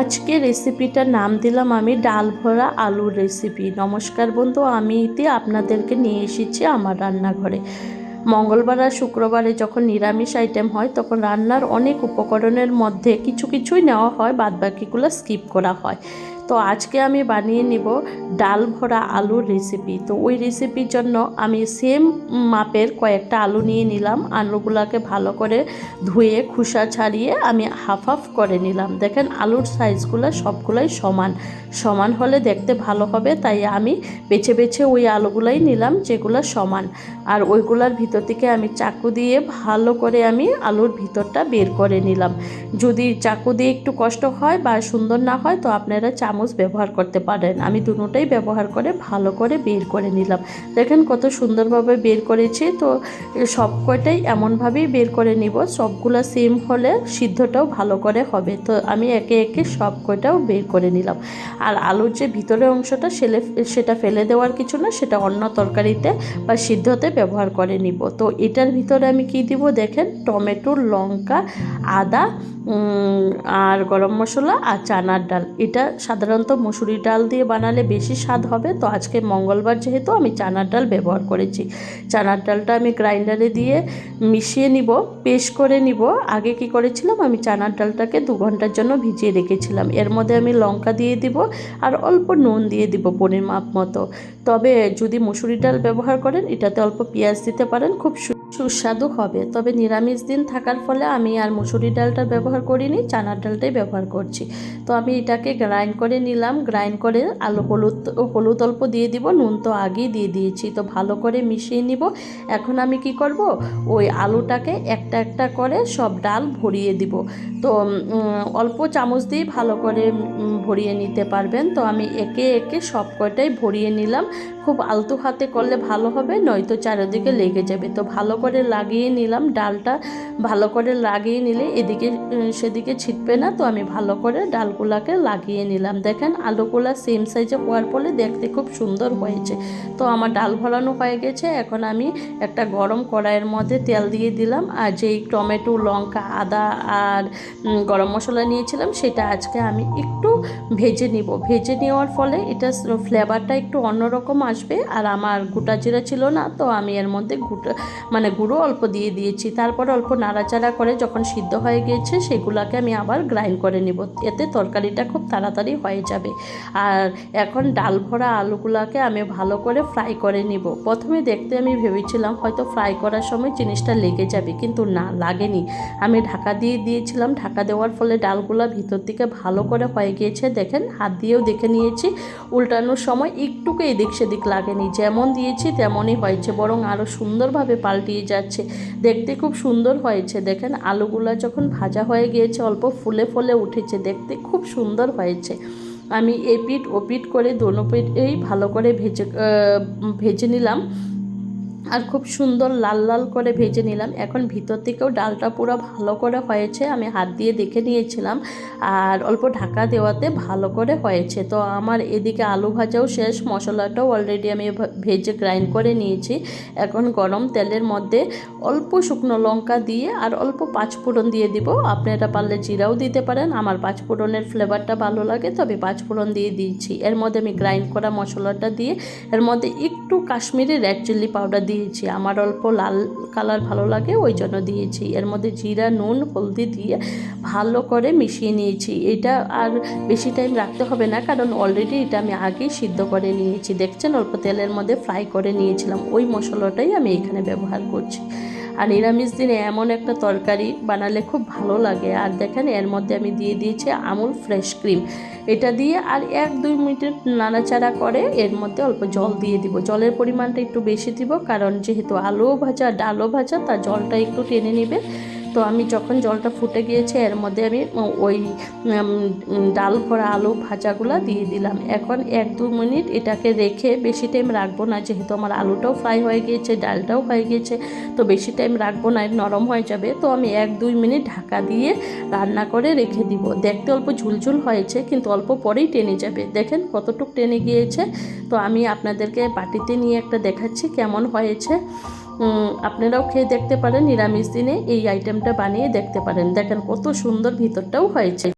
আজকে রেসিপিটার নাম দিলাম আমি ডাল ভরা আলুর রেসিপি। নমস্কার বন্ধু, আমি ইতি আপনাদেরকে নিয়ে এসেছি আমার রান্নাঘরে। মঙ্গলবার আর শুক্রবারে যখন নিরামিষ আইটেম হয়, তখন রান্নার অনেক উপকরণের মধ্যে কিছু কিছুই নেওয়া হয়, বাদবাকিগুলো স্কিপ করা হয়। তো আজকে আমি বানিয়ে নিব ডাল ভরা আলুর রেসিপি তো ওই রেসিপির জন্য আমি সেম মাপের কয়েকটা আলু নিয়ে নিলাম, আলুগুলোকে ভালো করে ধুয়ে, খোসা ছাড়িয়ে আমি হাফ হাফ করে নিলাম। দেখেন আলুর সাইজগুলো সবগুলোই সমান। সমান হলে দেখতে ভালো হবে, তাই আমি বেছে বেছে ওই আলুগুলাই নিলাম যেগুলো সমান। আর ওইগুলোর ভিতর থেকে আমি চাকু দিয়ে ভালো করে আমি আলুর ভিতরটা বের করে নিলাম। যদি চাকু দিয়ে একটু কষ্ট হয় বা সুন্দর না হয়, তো আপনারা চামচ ব্যবহার করতে পারেন। আমি দুটোটাই ব্যবহার করে ভালো করে বের করে নিলাম। দেখেন কত সুন্দরভাবে বের করেছি। তো সব কয়টাই এমনভাবেই বের করে নিব। সবগুলো সেম হলে সিদ্ধটাও ভালো করে হবে। তো আমি একে একে সব কয়টাও বের করে নিলাম। আর আলুর যে ভিতরের অংশটা সেলে সেটা ফেলে দেওয়ার কিছু না, সেটা অন্য তরকারিতে বা সিদ্ধতে ব্যবহার করে নিব। তো এটার ভিতরে আমি কি দিব দেখেন? টমেটো, লঙ্কা, আদা আর গরম মশলা আর চানার ডাল। এটা সাধারণত মুসুরি ডাল দিয়ে বানালে বেশি স্বাদ হবে। তো আজকে মঙ্গলবার যেহেতু আমি চানার ডাল ব্যবহার করেছি। চানার ডালটা আমি গ্রাইন্ডারে দিয়ে মিশিয়ে নিব, পেস্ট করে নিব। আগে কি করেছিলাম? আমি চানার ডালটাকে দু ঘণ্টার জন্য ভিজিয়ে রেখেছিলাম। এর মধ্যে আমি লঙ্কা দিয়ে দিব আর অল্প নুন দিয়ে দিব পনির মাপ মতো। তবে যদি মুসুরি ডাল ব্যবহার করেন, এটাতে অল্প পেঁয়াজ দিতে পারেন, খুব সুস্বাদু হবে। তবে নিরামিষ দিন থাকার ফলে আমি আর মুসুরি ডালটা ব্যবহার করিনি, চানার ডালটাই ব্যবহার করছি। তো আমি এটাকে গ্রাইন্ড করে নিলাম। গ্রাইন্ড করে আলু হলুদ হলুদ অল্প দিয়ে দিব, নুন তো আগেই দিয়ে দিয়েছি। তো ভালো করে মিশিয়ে নিব। এখন আমি কি করব? ওই আলুটাকে একটা একটা করে সব ডাল ভরিয়ে দিব। তো অল্প চামচ দিয়ে ভালো করে ভরিয়ে নিতে পারবেন। তো আমি একে একে সব কয়টাই ভরিয়ে নিলাম। খুব আলতু হাতে করলে ভালো হবে, নয়তো চারিদিকে লেগে যাবে। তো ভালো করে লাগিয়ে নিলাম, ডালটা ভালো করে লাগিয়ে নিলে এদিকে সেদিকে ছিটবে না। তো আমি ভালো করে ডালগুলাকে লাগিয়ে নিলাম। দেখেন আলুগুলা সেম সাইজে হওয়ার ফলে দেখতে খুব সুন্দর হয়েছে। তো আমার ডাল ভরানো হয়ে গেছে। এখন আমি একটা গরম কড়াইয়ের মধ্যে তেল দিয়ে দিলাম। আর যেই টমেটো, লঙ্কা, আদা আর গরম মশলা নিয়েছিলাম, সেটা আজকে আমি একটু ভেজে নিব। ভেজে নেওয়ার ফলে এটা ফ্লেভারটা একটু অন্যরকম আসবে। আর আমার গোটা জিরা ছিল না, তো আমি এর মধ্যে গোটা মানে গুঁড়ো অল্প দিয়ে দিয়েছি। তারপর অল্প নাড়াচাড়া করে যখন সিদ্ধ হয়ে গিয়েছে, সেগুলোকে আমি আবার গ্রাইন্ড করে নিব। এতে তরকারিটা খুব তাড়াতাড়ি হয়ে যাবে। আর এখন ডাল ভরা আলুগুলোকে আমি ভালো করে ফ্রাই করে নিব। প্রথমে দেখতে আমি ভেবেছিলাম হয়তো ফ্রাই করার সময় জিনিসটা লেগে যাবে, কিন্তু না, লাগেনি। আমি ঢাকা দিয়ে দিয়েছিলাম। ঢাকা দেওয়ার ফলে ডালগুলো ভিতর দিকে ভালো করে হয়ে গিয়েছে। দেখেন, হাত দিয়েও দেখে নিয়েছি। উল্টানোর সময় একটুকু এদিক সেদিক লাগেনি। যেমন দিয়েছি, তেমনই হয়েছে। বরং আরও সুন্দরভাবে পাল্টিয়ে যাচ্ছে। দেখতে খুব সুন্দর হয়েছে। দেখেন, আলুগুলা যখন ভাজা হয়ে গিয়েছে, অল্প ফুলে ফুলে উঠেছে। দেখতে খুব সুন্দর হয়েছে। আমি এপিট ওপিট করে দোনো পিঠেই ভালো করে ভেজে ভেজে নিলাম। আর খুব সুন্দর লাল লাল করে ভেজে নিলাম। এখন ভিতর থেকেও ডালটা পুরো ভালো করে হয়েছে, আমি হাত দিয়ে দেখে নিয়েছিলাম। আর অল্প ঢাকা দেওয়াতে ভালো করে হয়েছে। তো আমার এদিকে আলু ভাজাও শেষ, মশলাটাও অলরেডি আমি ভেজে গ্রাইন্ড করে নিয়েছি। এখন গরম তেলের মধ্যে অল্প শুকনো লঙ্কা দিয়ে আর অল্প পাঁচফোড়ন দিয়ে দিব। আপনারা পারলে জিরাও দিতে পারেন, আমার পাঁচফোড়নের ফ্লেভারটা ভালো লাগে তো তবে পাঁচফোড়ন দিয়ে দিয়েছি। এর মধ্যে আমি গ্রাইন্ড করা মশলাটা দিয়ে, এর মধ্যে একটু কাশ্মীরি রেড চিলি পাউডার দিয়েছি। আমার অল্প লাল কালার ভালো লাগে, ওই জন্য দিয়েছি। এর মধ্যে জিরা, নুন, হলদি দিয়ে ভালো করে মিশিয়ে নিয়েছি। এটা আর বেশি টাইম রাখতে হবে না, কারণ অলরেডি এটা আমি আগেই সিদ্ধ করে নিয়েছি। দেখছেন? অল্প তেলের মধ্যে ফ্রাই করে নিয়েছিলাম। ওই মশলাটাই আমি এখানে ব্যবহার করছি। আর নিরামিষ দিনে এমন একটা তরকারি বানালে খুব ভালো লাগে। আর দেখেন, এর মধ্যে আমি দিয়ে দিয়েছি আমুল ফ্রেশ ক্রিম। এটা দিয়ে আর এক দুই মিনিট নাড়াচাড়া করে এর মধ্যে অল্প জল দিয়ে দিব। জলের পরিমাণটা একটু বেশি দিব, কারণ যেহেতু আলুও ভাজা ডালও ভাজা তা জলটা একটু টেনে নেবে। তো আমি যখন জলটা ফুটে গিয়েছে, এর মধ্যে আমি ওই ডাল ভরা আলু ভাজাগুলো দিয়ে দিলাম। এখন এক দু মিনিট এটাকে রেখে বেশি টাইম রাখব না, যেহেতু আমার আলুটাও ফ্রাই হয়ে গিয়েছে, ডালটাও হয়ে গিয়েছে, তো বেশি টাইম রাখব না নরম হয়ে যাবে। তো আমি এক দুই মিনিট ঢাকা দিয়ে রান্না করে রেখে দিব। দেখতে অল্প ঝুলঝুল হয়েছে, কিন্তু অল্প পরেই টেনে যাবে। দেখেন কতটুক টেনে গিয়েছে। তো আমি আপনাদেরকে বাটিতে নিয়ে একটা দেখাচ্ছি কেমন হয়েছে। আপনারাও খেয়ে দেখতে পারেন। নিরামিষ দিনে এই আইটেমটা বানিয়ে দেখতে পারেন। দেখেন কত সুন্দর ভিতরটাও হয়েছে।